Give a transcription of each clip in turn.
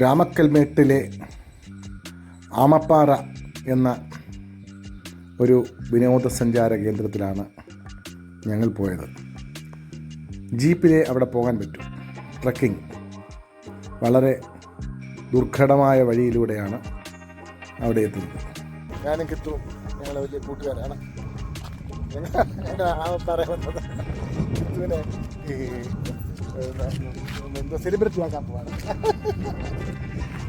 രാമക്കൽമേട്ടിലെ ആമപ്പാറ എന്ന ഒരു വിനോദസഞ്ചാര കേന്ദ്രത്തിലാണ് ഞങ്ങൾ പോയത്. ജീപ്പിലെ അവിടെ പോകാൻ പറ്റും. ട്രക്കിംഗ്. വളരെ ദുർഘടമായ വഴിയിലൂടെയാണ് അവിടെ എത്തുന്നത്. ഞാനും കിട്ടും ഞങ്ങളെ വലിയ കൂട്ടുകാരാണ്. എന്തോ സെലിബ്രിറ്റി ആക്കാൻ പോവാണ്.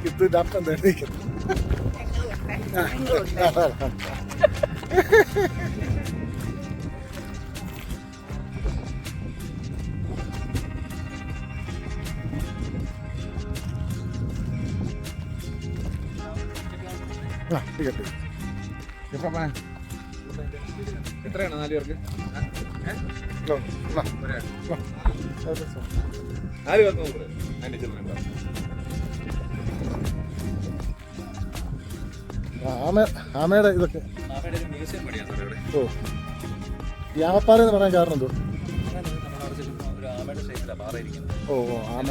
ഇത് ഡാക്ടർ തെളിയിക്കുന്നു ആ ടിക്കറ്റ് എത്രയാണ് നാല് പേർക്ക്? അതിന്റെ ആമ ആമയുടെ ഇതൊക്കെ. ഓ. വ്യാപാരം എന്ന് പറയാൻ കാരണം എന്തോ ഓ ഓ ആമ.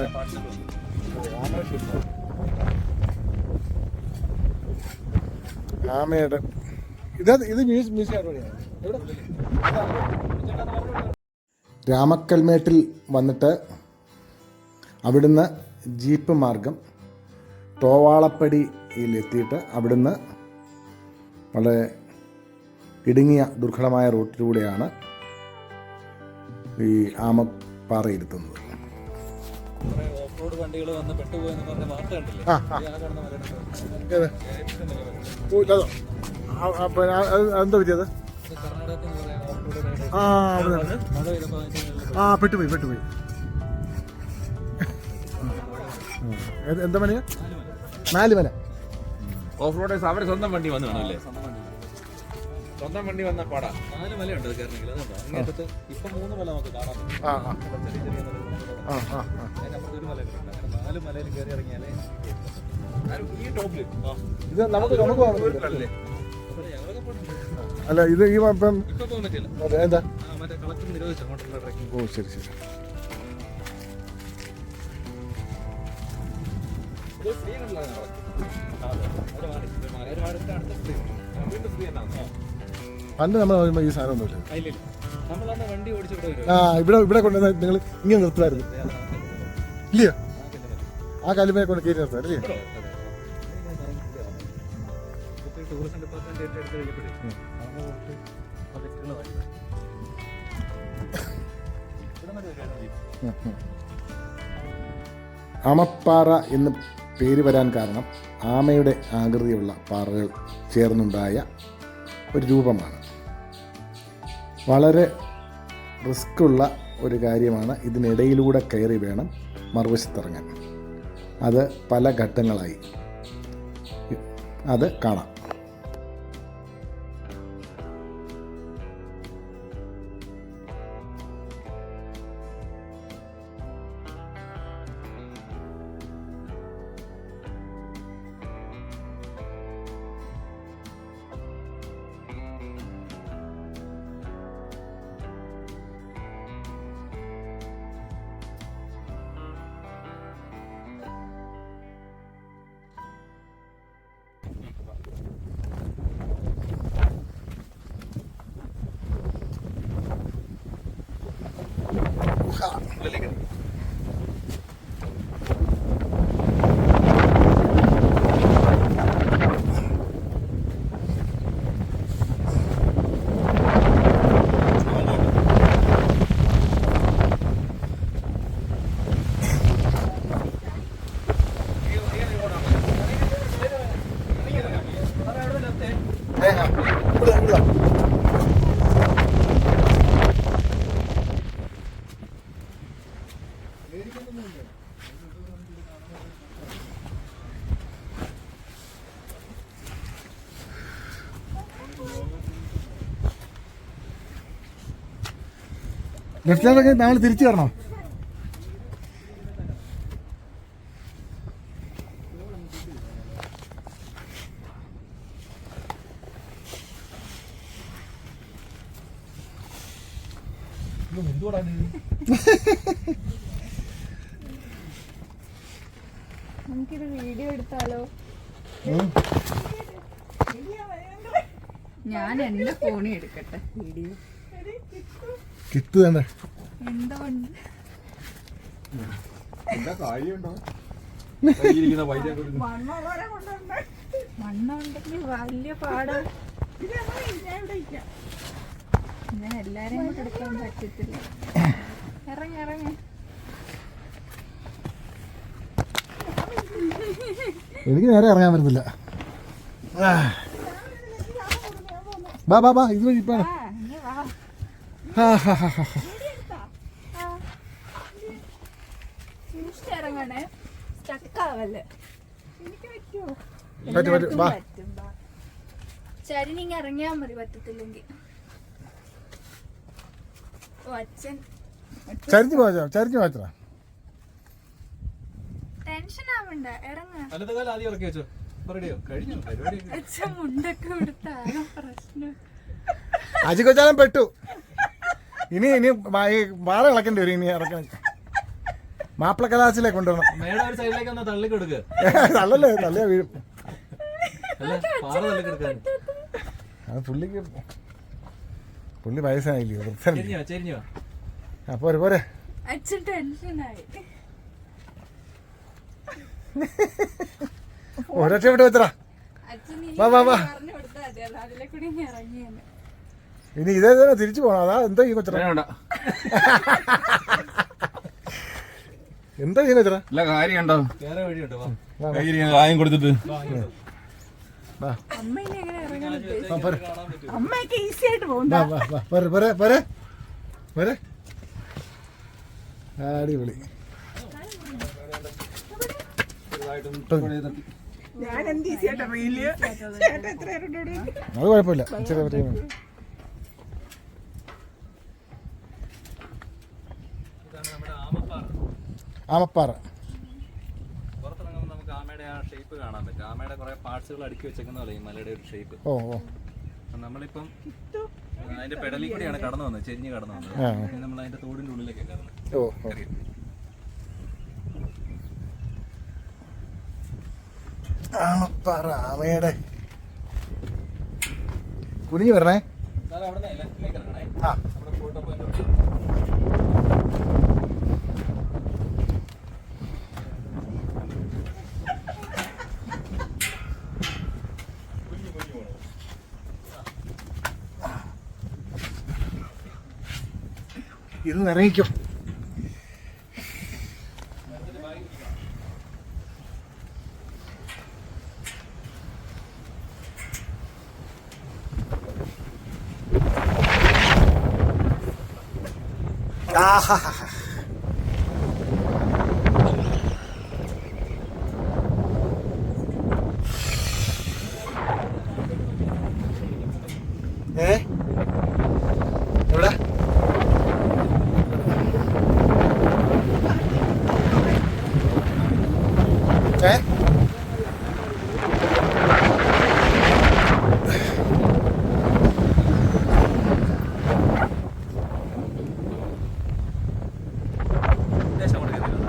ആമയുടെ ഇത് ഇത് മ്യൂസിയം രാമക്കൽമേട്ടിൽ വന്നിട്ട് അവിടുന്ന് ജീപ്പ് മാർഗം തോവാളപ്പടിയിൽ എത്തിയിട്ട് അവിടുന്ന് വളരെ ഇടുങ്ങിയ ദുർഘടമായ റൂട്ടിലൂടെയാണ് ഈ ആമപ്പാറയിലെത്തുന്നത്. ആ, പെട്ടുപോയി പെട്ടുപോയി. എന്താ പണിയാ നാല് മല ഓഫ് റോഡേഴ്സ് അവരെ സ്വന്തം വണ്ടി വന്ന് കാണുമല്ലേ സ്വന്തം വണ്ടി വന്ന പാടാ. നാല് മലയുണ്ട് കയറണമെങ്കിൽ അതുണ്ടോ ഇപ്പൊ മൂന്ന് മല നമുക്ക് കാണാൻ പറ്റും. ചെറിയ ചെറിയ. അതിനപ്പുറത്ത് ഒരു അങ്ങനെ നാല് മലയിൽ കയറി ഇറങ്ങിയാലേ ഈ ഇത് നമുക്ക് നമുക്ക്. അല്ലേ അല്ല ഇത് ഈ ഇപ്പം എന്താ? ഓ ശരി ശരി. ഫ്രീ എന്നാണ് പണ്ട് നമ്മൾ പറയുമ്പോൾ ഈ സാധനം ഒന്നുമില്ല ആ ഇവിടെ ഇവിടെ കൊണ്ടുവന്ന നിങ്ങൾ ഇങ്ങനെ നിർത്തുമായിരുന്നു. ഇല്ലയോ ആ കല്ലുമേ കൊണ്ട് കയറി നിർത്താം അല്ലേ ടൂറിസം ഡിപ്പാർട്ട്മെന്റ് ഏറ്റെടുത്ത് കഴിഞ്ഞപ്പോഴേ ആമപ്പാറ എന്ന് പേര് വരാൻ കാരണം ആമയുടെ ആകൃതിയുള്ള പാറകൾ ചേർന്നുണ്ടായ ഒരു രൂപമാണ്. വളരെ റിസ്ക്കുള്ള ഒരു കാര്യമാണ് ഇതിനിടയിലൂടെ കയറി വേണം മറുവശത്തിറങ്ങാൻ. അത് പല ഘട്ടങ്ങളായി. അത് കാണാം. ലെഫ്റ്റിലൊക്കെ ഞങ്ങൾ തിരിച്ചു കയറണോ നമുക്കിത് വീഡിയോ എടുത്താലോ? ഞാൻ എന്റെ ഫോണി എടുക്കട്ടെ. വീഡിയോ കിത്ത് തന്നെ എന്തുകൊണ്ട് എന്താ കാര്യമുണ്ടോ കയ്യിലിരിക്കുന്ന പൈസ കൊടുക്കുന്നു മണ്ണുണ്ടെങ്കിൽ വലിയ പാടാ. ഞാൻ കൂടെ എടുക്കാൻ പറ്റത്തില്ല. ഇറങ്ങി ഇറങ്ങി. എനിക്ക് നേരെ ഇറങ്ങാൻ വരുന്നില്ല ആ. ബാ ബാ ബാ ഇത് വഴി ഇപ്പാണ്. ഹാ നീ വാ. ആ, ഹാ, ഹാ, ഹാ. സൂക്ഷിച്ച് ഇറങ്ങണേ സ്റ്റക്കാവല്ലേ എനിക്ക് പറ്റുമോ പറ്റും പറ്റും. വാ. ചരിനിങ്ങ ഇറങ്ങിയാ മതി പറ്റത്തില്ലെങ്കിൽ. ഓ അച്ഛൻ. ചരിഞ്ഞു പോയോ ചരിഞ്ഞു പോയത്ര ടെൻഷൻ ആവണ്ട ഇറങ്ങ. അന്നത്തെ കാലം ആദ്യം ഇറക്കി വെച്ചോ. കഴിഞ്ഞു? പരിപാടി അച്ഛൻ മുണ്ടൊക്കെ പ്രശ്നം. അജി കൊച്ചാലം പെട്ടു. ഇനി ഇനി വാറ ഇളക്കേണ്ടി വരും ഇനി ഇറക്കാൻ മാപ്പിള കലാശിലേക്ക് കൊണ്ടുവരണം. തള്ളിക്കൊടുക്കുക ഒരു സൈഡിലേക്ക് തള്ളി കൊടുക്ക് തള്ളല്ലേ തള്ളിയാ വീഴും അല്ല പാറ തള്ളി കൊടുക്കാൻ അത് പുള്ളിക്ക് പുള്ളി വയസ്സായില്ലേ? വൃദ്ധനല്ലേ? ആ പോരെ പോരെ. അച്ഛൻ ടെൻഷനായി. ഒരൊറ്റ വിട്ട് വെച്ചടാ. വാ, വാ, ഇനി ഇതേ തന്നെ തിരിച്ചു പോണം. അതാ എന്താ ഈ കൊച്ചറ എന്താ ചെയ്യുന്ന കൊച്ചറ കാര്യം ഉണ്ടോ? വേറെ വഴിയുണ്ടോ? കയ്യിൽ കായം കൊടുത്തിട്ട്. അമ്മയൊക്കെ ഈസി ആയിട്ട് അടിപൊളി. അത് കുഴപ്പമില്ല. ചെറിയ ആമപ്പാറ ആമപ്പാറ പുറത്തിറങ്ങുമ്പോൾ നമുക്ക് ആമയുടെ ആ ഷേപ്പ് കാണാൻ പറ്റും. ആമയുടെ കുറെ പാർട്സുകൾ അടുക്കി വെച്ചേക്കുന്ന പോലെ ഈ മലയുടെ ഒരു ഷേപ്പ് ഓ ഓ. നമ്മളിപ്പം അതിന്റെ പെടലിൽ കൂടിയാണ് കടന്നു വന്നത് ചെരിഞ്ഞ് കടന്നു വന്നത്. നമ്മൾ അതിന്റെ തോടിന്റെ ഉള്ളിലേക്ക് കടന്നു ഓ ആമപ്പാറ ആമയുടെ. കുനിഞ്ഞു വരണേ. എന്നാലും അവിടെ നിന്ന് ലെഫ്റ്റിലേക്ക് ഇറങ്ങണേ. ആ. നമ്മുടെ ഫോട്ടോ പോയിന്റ് ഇത് നിറയിക്കും ആഹാഹാഹാ. ഏ എവിടെ ഏ ദേശം കൊണ്ട് കയറിയതാണ്.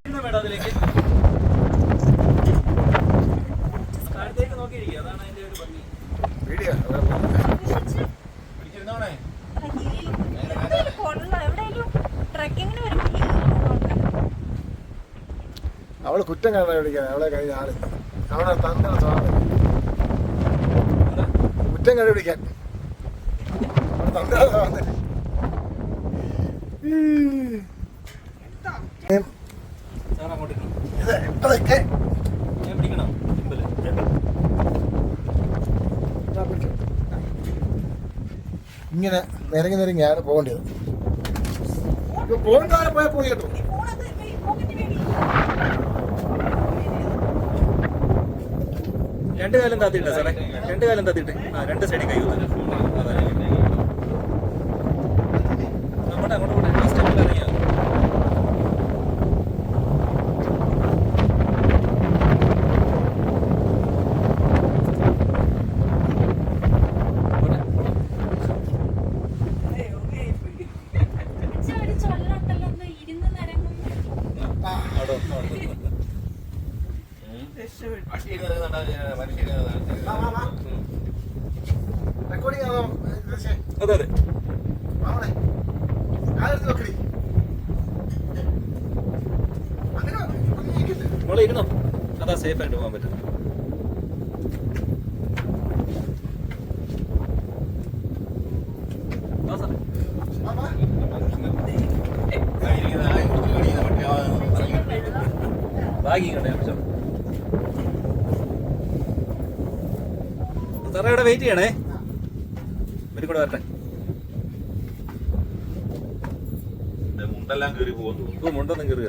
ഇന്ന് അവൾ കുറ്റം കാണാൻ വിളിക്കാൻ അവളെ കഴിഞ്ഞ ആൾ. അവളെ തന്ന സ്വാമി കുറ്റം കണ്ടുപിടിക്കാൻ. അതൊക്കെ. ഇങ്ങനെ നിരങ്ങി നിരങ്ങിയാണ് പോകേണ്ടത് കാലം പോയാൽ പോയി കേട്ടോ. രണ്ട് കാലം താത്തിട്ട് സാറേ രണ്ട് കാലം താത്തിട്ട് ആ രണ്ട് സൈഡിൽ കൈ കുത്തുക. അതെ. അങ്ങോട്ട് പോട്ടെ ആ സ്റ്റെപ്പിൽ. പോട്ടെ. അച്ഛാ, ഒരു ചൊല്ലുണ്ടല്ലോ ഒന്ന് ഇരുന്ന് നിരങ്ങും അവിടെ വന്നു, അവിടെ വന്നു. റെക്കോർഡിംഗ് ആണോ ദൃശ്യേ? അതെ അതെ മാമനെ, കാലെടുത്ത് വെക്കടി. അങ്ങനെ ഒന്നും ഇരിക്കല്ലേ? മോളെ ഇരുന്നോ അതാ സേഫ് ആയിട്ട് പോകാൻ പറ്റും ആ സാറേ മാമാ, ബാഗി കണ്ടേ അംശം സാറേ ഇവിടെ വെയിറ്റ് ചെയ്യണേ. ഇവരും കൂടെ വരട്ടെ. മുണ്ടെല്ലാം കയറി പോകുന്നു മുണ്ടൊന്നും കയറി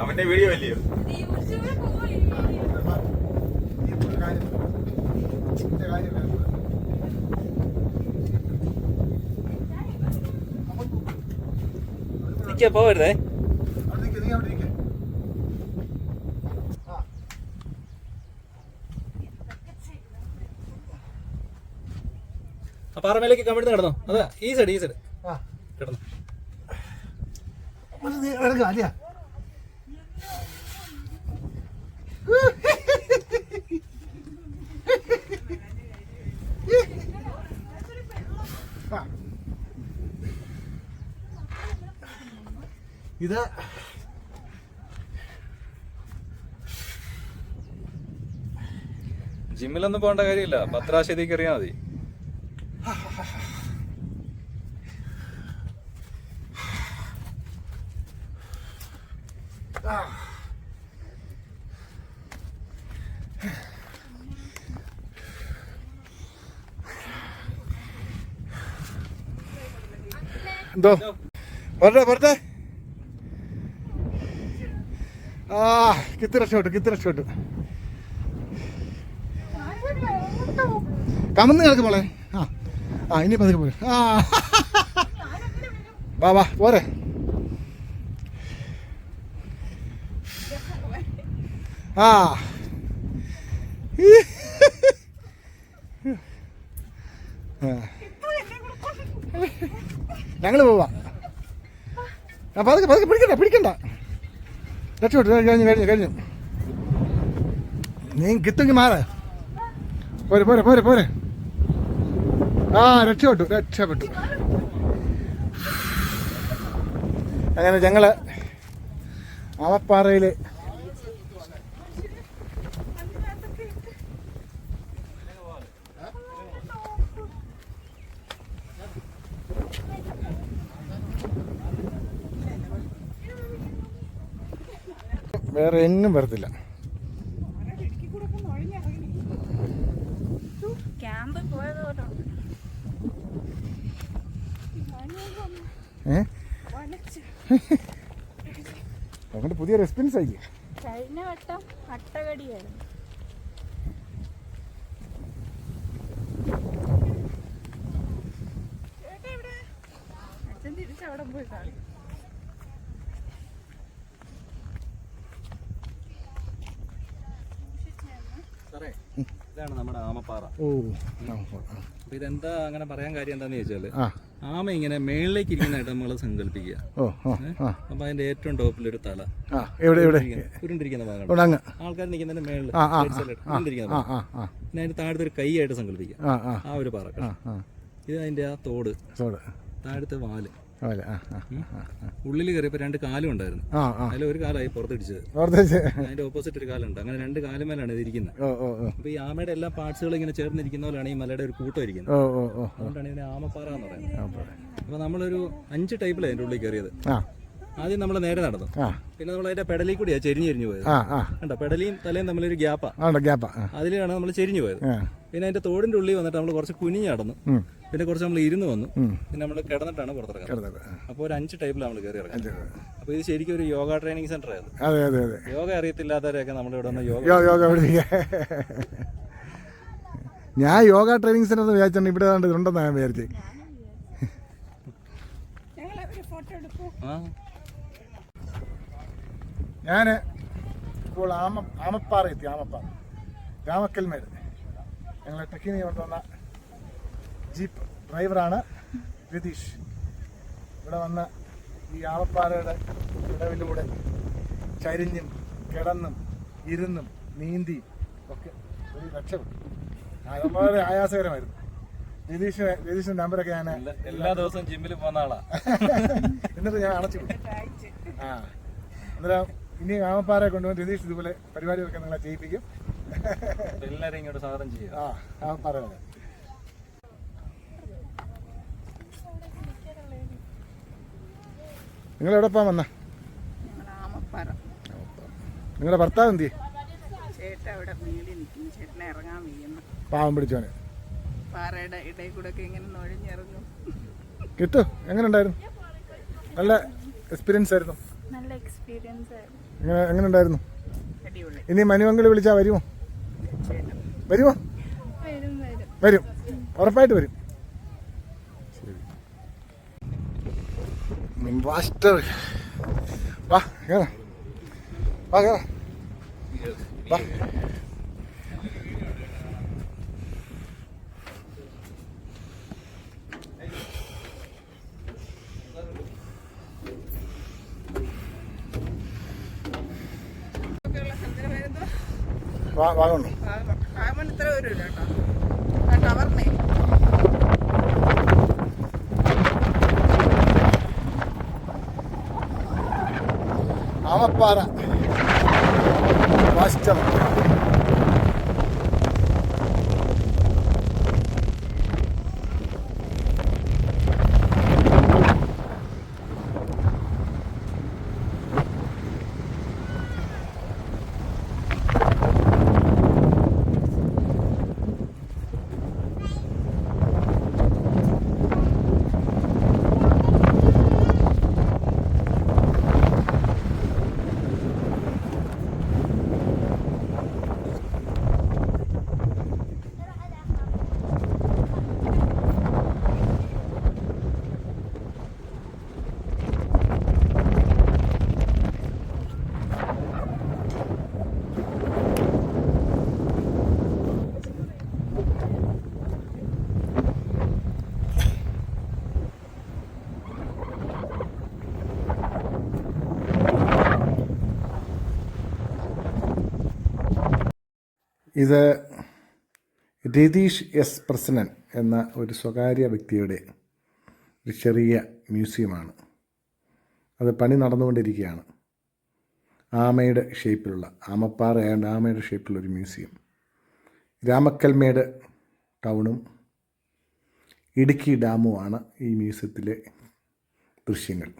അവന്റെ വീഡിയോ അല്ലയോ? കാര്യം. ഇതിന്റെ കാര്യം വേണം. നിൽക്കാ പോവരുതേ അവിടെ നിൽക്ക്, നീ അവിടെ നിൽക്ക്. ആ, ആ പാറമേലേക്ക് കമിഴ്ന്ന് കിടന്നോ അതാ ഈ സൈഡ് ഈ സൈഡ് ആ. കിടന്നു കിടക്ക്, അതെയാ? ഇത് ജിമ്മിലൊന്നും പോകേണ്ട കാര്യമില്ല. പത്രാശതിക്ക് അറിയാൻ മതി. എന്തോ? പോരട്ടെ പോരട്ടെ ആ കിത്തി രക്ഷപ്പെട്ടു കിത്തി രക്ഷപ്പെട്ടു കമന്ന് കിടക്ക് മോളെ. ആ ആ ഇനി പതുക്കെ പോലെ ആ. വാ വാ പോരെ. ആ. ഞങ്ങൾ പോവാ. പതുക്കെ പതുക്കെ പിടിക്കണ്ട പിടിക്കണ്ട. രക്ഷപ്പെട്ടു കഴിഞ്ഞു കഴിഞ്ഞു കഴിഞ്ഞു നീ കിത്തെങ്കിൽ മാറ. പോരെ പോരെ പോരെ പോരെ. ആ രക്ഷപ്പെട്ടു രക്ഷപ്പെട്ടു. അങ്ങനെ ഞങ്ങൾ ആവപ്പാറയിൽ വേറെ എങ്ങും വരത്തില്ല. ഏ? അതുകൊണ്ട് പുതിയ എക്സ്പീരിയൻസ് ആയി. കഴിഞ്ഞ വട്ടം അട്ടകടിയായിരുന്നു. അച്ഛൻ തിരിച്ചവിടെ പോയി കാണും. സാറേ ഇതാണ് നമ്മുടെ ആമപ്പാറ. ഓ. അപ്പൊ ഇതെന്താ അങ്ങനെ പറയാൻ കാര്യം എന്താന്ന് ചോദിച്ചാൽ ആമ ഇങ്ങനെ മേളിലേക്ക് ഇരിക്കുന്നതായിട്ട് നമ്മൾ സങ്കല്പിക്കുക. അപ്പൊ അതിന്റെ ഏറ്റവും ടോപ്പിൽ ഒരു തല. ഉരുണ്ടിരിക്കുന്ന ഭാഗം. ആൾക്കാർ നിൽക്കുന്നതിന്റെ മേളിൽ ഉരുണ്ടിരിക്കുന്ന പിന്നെ അതിന്റെ താഴത്തെ ഒരു കൈയായിട്ട് സങ്കല്പിക്കുക. ആ ഒരു പാറ ഇത് അതിന്റെ ആ തോട്. താഴത്തെ വാൽ. ഉള്ളിൽ കയറിയപ്പോൾ രണ്ട് കാലും ഉണ്ടായിരുന്നു. അതിലെ അതിൽ ഒരു കാലായി പുറത്തിടിച്ചത്. അതിന്റെ ഓപ്പോസിറ്റ് ഒരു കാലുണ്ട്. അങ്ങനെ രണ്ട് കാലുമേലാണ് ഇത് ഇരിക്കുന്നത്. അപ്പൊ ഈ ആമയുടെ എല്ലാ പാർട്സുകളും ഇങ്ങനെ ചേർന്നിരിക്കുന്ന പോലെയാണ് ഈ മലയുടെ ഒരു കൂട്ടം ഇരിക്കുന്നത്. അതുകൊണ്ടാണ് ഇതിനെ ആമപ്പാറ എന്ന് പറയുന്നത്. അപ്പൊ നമ്മളൊരു അഞ്ച് ടൈപ്പിലാണ് അതിന്റെ ഉള്ളിൽ കയറിയത്. ആദ്യം നമ്മൾ നേരെ നടന്നു. ആ. പിന്നെ നമ്മൾ അതിന്റെ പെടലിൽ കൂടിയാ ചെരിഞ്ഞു ചെരിഞ്ഞു പോയത്. കണ്ടോ? പെടലിയും തലയും തമ്മിലൊരു ഗ്യാപ്പാ ഗ്യാപ്പാ അതിലാണ് നമ്മൾ ചെരിഞ്ഞു പോയത്. പിന്നെ അതിന്റെ തോടിന്റെ ഉള്ളിൽ വന്നിട്ട് നമ്മൾ കുറച്ച് കുനിഞ്ഞു നടന്നു. പിന്നെ കുറച്ച് നമ്മൾ ഇരുന്ന് വന്നു. പിന്നെ നമ്മൾ കിടന്നിട്ടാണ് പുറത്തിറങ്ങുന്നത്. അപ്പൊ അപ്പോൾ ഒരു അഞ്ച് ടൈപ്പിൽ നമ്മൾ കയറി ഇറങ്ങുന്നത്. അപ്പോൾ ഇത് ശരിക്കും ഒരു യോഗ ട്രെയിനിങ് സെന്റർ ആയത് അതെ അതെ അതെ. യോഗ അറിയത്തില്ലാത്തവരെയൊക്കെ നമ്മൾ ഇവിടെ വന്ന് യോഗ ഞാൻ യോഗ ട്രെയിനിങ് സെന്റർ എന്ന് വിചാരിച്ചാണ് ഇവിടെ കണ്ട് ഉണ്ടെന്നാണ് ഞാൻ വിചാരിച്ചത് ഞങ്ങൾ ഒരു ഫോട്ടോ എടുക്കൂ. ഞാൻ ഇപ്പോൾ ആമ ആമപ്പാറ എത്തി ആമപ്പാറ. രാമക്കൽമേട്. ഞങ്ങളെ ട്രക്കിങ്ങിന് കൊണ്ടുവന്ന ജീപ്പ് ഡ്രൈവറാണ് രതീഷ്. ഇവിടെ വന്ന ഈ ആളപ്പാറയുടെ ഇടവിലൂടെ ചരിഞ്ഞും കിടന്നും ഇരുന്നും നീന്തി ഒക്കെ ഒരു രക്ഷപ്പെട്ടു. വളരെ ആയാസകരമായിരുന്നു. രതീഷ് രതീഷിന്റെ നമ്പറൊക്കെ ഞാൻ എല്ലാ ദിവസവും ജിമ്മിൽ പോകുന്ന ആളാ. എന്നിട്ട് ഞാൻ അടച്ചു. ആ അന്നേരം ഇനി ആമപ്പാറയെ കൊണ്ടുവന്ന് രതീഷ് ഇതുപോലെ പരിപാടികളൊക്കെ നിങ്ങളെ ചെയ്യിപ്പിക്കും എല്ലാവരെയും ഇങ്ങോട്ട് സ്വാഗതം ചെയ്യും ആ ആമപ്പാറ നിങ്ങൾ എവിടെ പോകാൻ വന്ന നിങ്ങളുടെ ഭർത്താവ് എന്ത് പാവം പിടിച്ചോനെ പാറയുടെ ഇടയിൽ കൂടെ ഒക്കെ ഇങ്ങനെ നുഴഞ്ഞിറങ്ങും. കിട്ടു. എങ്ങനെ ഉണ്ടായിരുന്നു നല്ല എക്സ്പീരിയൻസ് ആയിരുന്നു. നല്ല എക്സ്പീരിയൻസ് ആയിരുന്നു. എങ്ങനെ എങ്ങനെ ഉണ്ടായിരുന്നു ഇനി മനുവങ്കിൾ വിളിച്ചാ വരുമോ? വരുമോ? വരും വരും. വരും. ഉറപ്പായിട്ട് വരും. മാസ്റ്റർ വാ കേറാം വാ കേറാം വാ ഒക്കെയുള്ള സ്ഥലത്തിന് പേരെന്തോ വാ വാഗുന്നു കാമൻ ഇത്ര വരില്ല കേട്ടോ ആ ടവറിനെ ആമപ്പാറ മാസ്റ്റർ ഇത് രതീഷ് എസ് പ്രസന്നൻ എന്ന ഒരു സ്വകാര്യ വ്യക്തിയുടെ ഒരു ചെറിയ മ്യൂസിയമാണ്. അത് പണി നടന്നുകൊണ്ടിരിക്കുകയാണ്. ആമയുടെ ഷേപ്പിലുള്ള ആമപ്പാറ ആൻഡ് ആമയുടെ ഷേപ്പിലുള്ള ഒരു മ്യൂസിയം. രാമക്കൽമേട് ടൗണും ഇടുക്കി ഡാമുമാണ് ഈ മ്യൂസിയത്തിലെ ദൃശ്യങ്ങൾ.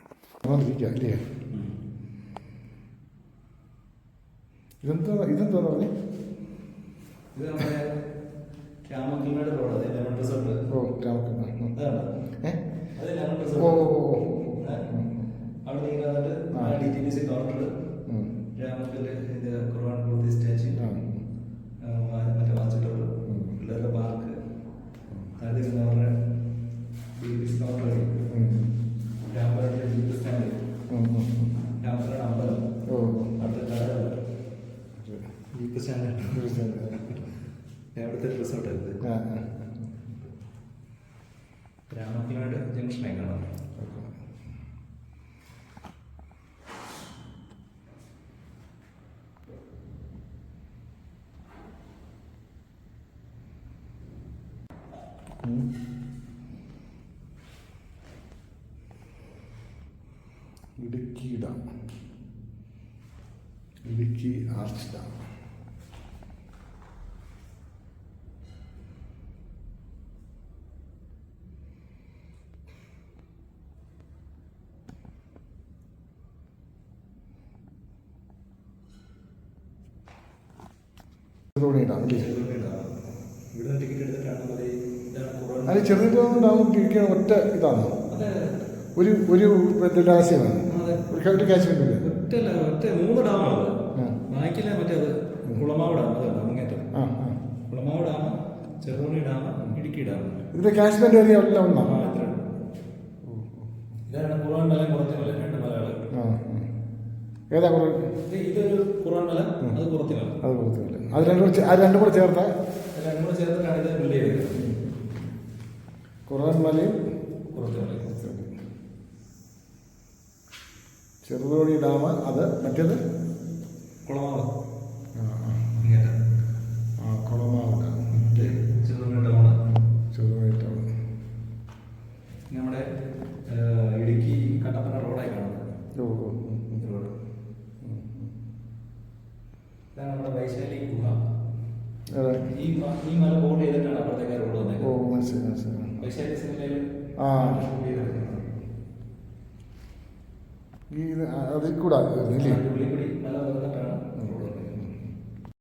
ഇതെന്താ ഇതെന്താ പറഞ്ഞു? ഇത് നമ്മുടെ രാമക്കൽമേട് റോഡ് അതെ ലെമൺ റിസോർട്ട് ഓ ഏ? അത് ലെമൺ റിസോർട്ട് ഓ അവിടെ നിങ്ങൾ വന്നിട്ട് D T P C counter. Ramakkal ഇത് ഖുർആൻ സ്റ്റാച്യു മറ്റേ പിള്ളേരുടെ പാർക്ക് പിന്നെ അവരുടെ D T P C counter. രാമപുരത്തെ jeep stand. Ramapuram അമ്പലം. ഓ. കടകൾ ജീപ്പ് സ്റ്റാൻഡ് അവിടുത്തെ റിസോർട്ട് ഇത് ജംഗ്ഷൻ കാണാം Idukki dam Idukki arch dam Cheruthoni dam അല്ലേ ഇവിടുന്ന് ടിക്കറ്റ് എടുത്തിട്ടാണ് മതി ഇതാണ് കുറവ് അത് ചെറുതോണി ഡാം ഇരിക്കുന്ന ഒറ്റ ഇതാണ്. അതെ. ഒരു ഒരു രഹസ്യമാണ്. അതെ ഒരു കാശ്മീർ ഒറ്റ അല്ല ഒറ്റ മൂന്ന് ഡാമാണ്. ബാക്കിലെ മറ്റേത് കുളമാവ് ഡാം അങ്ങേറ്റം. Kulamavu dam Cheruthoni dam Idukki dam ഇതിന്റെ കാശ്മീർ ഏരിയ ഒന്നാണ്. ഉള്ളൂ. ഇതാണ് കുറവൻ മല കുറത്തി മല രണ്ട് മലകൾ ആ ആ. ഏതാ കുറവ് ഇത് ഇതൊരു കുറവൻ മല അത് മല. അത് കൊടുത്തില്ല അത് രണ്ടും അത് രണ്ടും കൂടെ ചേർത്താൽ ഇത് രണ്ടും മലയും? ചെറുതോണി ഡാം അത് മറ്റേത്? കുളമാവ് ആ ആ. അങ്ങേറ്റം ആ കുളമാവ് ഡാം ചെറുതോണി ഡാമാണ് ചെറുതോണി ഡാം നമ്മുടെ ഏഹ്, ഇടുക്കി കട്ടപ്പന റോഡായി കാണുന്നത് ഓ ഓ ഉം, ഉം. റോഡ് ഇതാണ് നമ്മുടെ വൈശാലി ഗുഹ ഏതാ? ഈ മ- ഈ മല ബോർഡ് ചെയ്തിട്ടാണ് അപ്പുറത്തേക്ക് റോഡ് ഓ വന്നേക്കുന്നത് മനസ്സിലായി മനസ്സിലായി വൈശാലി സിനിമയിൽ ആ. ഷൂട്ട് ചെയ്തത് ഈ ഇത് ആ,